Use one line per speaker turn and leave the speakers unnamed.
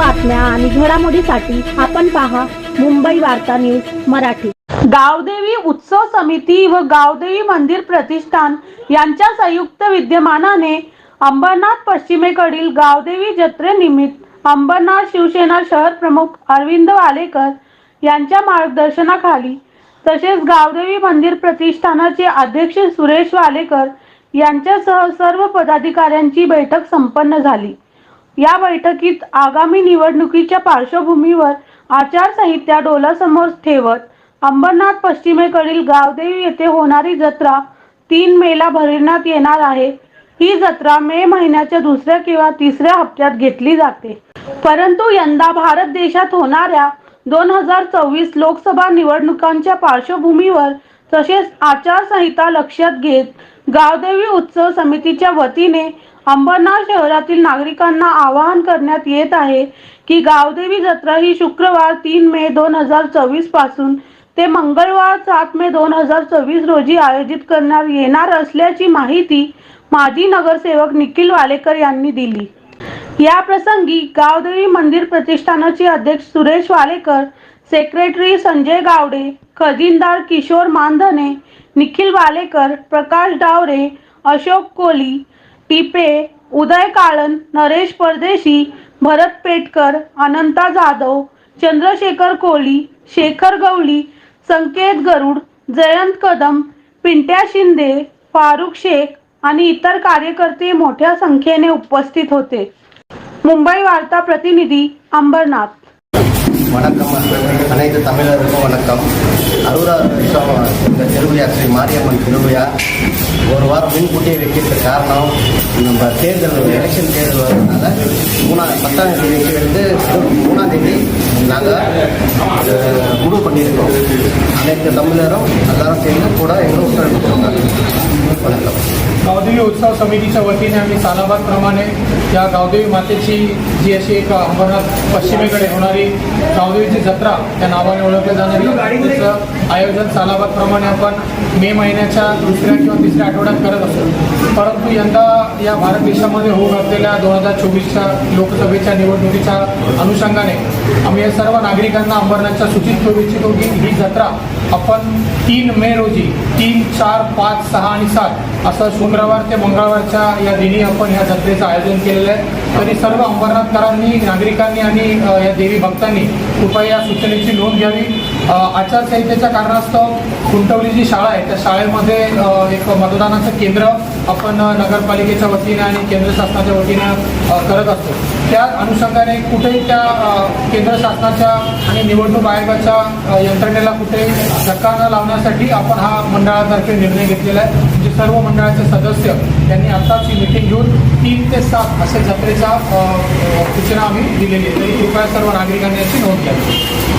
बातम्या आणि घडामोडीसाठी आपण पहा मुंबई वार्ता न्यूज मराठी. गावदेवी उत्सव समिती व गावदेवी मंदिर प्रतिष्ठान यांच्या संयुक्त विद्यमानाने अंबरनाथ पश्चिमेकडील गावदेवी जत्रेनिमित्त अंबरनाथ शिवसेना शहर प्रमुख अरविंद वालेकर यांच्या मार्गदर्शनाखाली तसेच गावदेवी मंदिर प्रतिष्ठानाचे अध्यक्ष सुरेश वालेकर यांच्यासह सर्व पदाधिकाऱ्यांची बैठक संपन्न झाली. या बैठकीत आगामी निवडणुकीच्या पार्श्वभूमीवर आचारसंहिता डोलासमोर ठेवत अंबरनाथ पश्चिमेकडील गावदेवी येथे होणारी जत्रा तीन मेला भरवण्यात येणार आहे. ही जत्रा मे महिन्याच्या दुसऱ्या किंवा तिसऱ्या हप्त्यात घेतली जाते. परंतु यंदा भारत देशात होणाऱ्या दोन हजार चोवीस लोकसभा निवडणुकांच्या पार्श्वभूमीवर तसेच आचारसंहिता लक्षात घेत गावदेवी उत्सव समितीच्या वतीने अंबरनाथ शहरातील नागरिकांना आवाहन करण्यात येत आहे की गावदेवी जत्रा ही शुक्रवार तीन मे दोन हजार चोवीसपासून ते मंगळवार सात मे दोन हजार चोवीस रोजी आयोजित करण्यात येणार असल्याची माहिती माजी नगरसेवक निखिल वालेकर यांनी दिली. या प्रसंगी गावदेवी मंदिर प्रतिष्ठानाचे अध्यक्ष सुरेश वालेकर सेक्रेटरी संजय गावडे खजिनदार किशोर मानधने निखिल वालेकर प्रकाश डावरे अशोक कोली टिपे उदय काळन नरेश परदेशी भरत पेटकर अनंता जाधव चंद्रशेखर कोली शेखर गवळी संकेत गरुड जयंत कदम पिंट्या शिंदे फारुख शेख आणि इतर कार्यकर्ते मोठ्या संख्येने उपस्थित होते. मुंबई वार्ता प्रतिनिधी अंबरनाथ.
வணக்கம் அனைத்து தமிழருக்கும் வணக்கம். அறுபதாவது வருஷம் இந்த திருவிழா ஸ்ரீ மாரியம்மன் திருவிழா. ஒரு வாரம் முன்கூட்டியே வைக்கிறது காரணம். நம்ம தேர்தல் எலெக்ஷன் தேர்தல் வரதுனால மூணாம் பத்தாம் தேதி வந்து மூணாம் தேதி நாங்கள் முடிவு பண்ணியிருக்கோம். அனைத்து தமிழரும் எல்லாரும் சேர்ந்து கூட எங்களும் ஒத்துழைப்பு கொடுங்க
गावदेवी उत्सव समितीच्या वतीने आम्ही सालाबादप्रमाणे या गावदेवी मातेची जी अशी एक अंबरनाथ पश्चिमेकडे होणारी गावदेवीची जत्रा या नावाने ओळखल्या जाणारी त्याचं आयोजन सालाबादप्रमाणे आपण मे महिन्याच्या दुसऱ्या किंवा तिसऱ्या आठवड्यात करत असतो. परंतु यंदा या भारत देशामध्ये होऊ घातलेल्या दोन हजार चोवीसच्या लोकसभेच्या निवडणुकीच्या अनुषंगाने आम्ही या सर्व नागरिकांना अंबरनाथच्या सूचित करू इच्छितो की ही जत्रा आपण तीन मे रोजी तीन चार पाच सहा आणि सात असं शुक्रवार ते मंगळवारच्या या दिनी आपण ह्या जत्रेचं आयोजन केलेलं आहे. तरी सर्व अंबरनाथकरांनी नागरिकांनी आणि या देवी भक्तांनी कृपया या सूचनेची नोंद घ्यावी. आचारसंहितेच्या कारणास्तव कुंटवली जी शाळा आहे. त्या शाळेमध्ये एक मतदानाचं केंद्र आपण नगरपालिकेच्या वतीने आणि केंद्र शासनाच्या वतीने करत असतो. त्या अनुषंगाने कुठेही त्या केंद्र शासनाच्या आणि निवडणूक आयोगाच्या यंत्रणेला कुठे धक्का न लावण्यासाठी आपण हा मंडळातर्फे निर्णय घेतलेला आहे. सर्व मंडळाचे सदस्य यांनी आत्ताच ही मिटिंग घेऊन तीन ते सात अशा जत्रेच्या सूचना आम्ही दिलेली आहे. तरी कृपया सर्व नागरिकांनी याची नोंद घ्यावी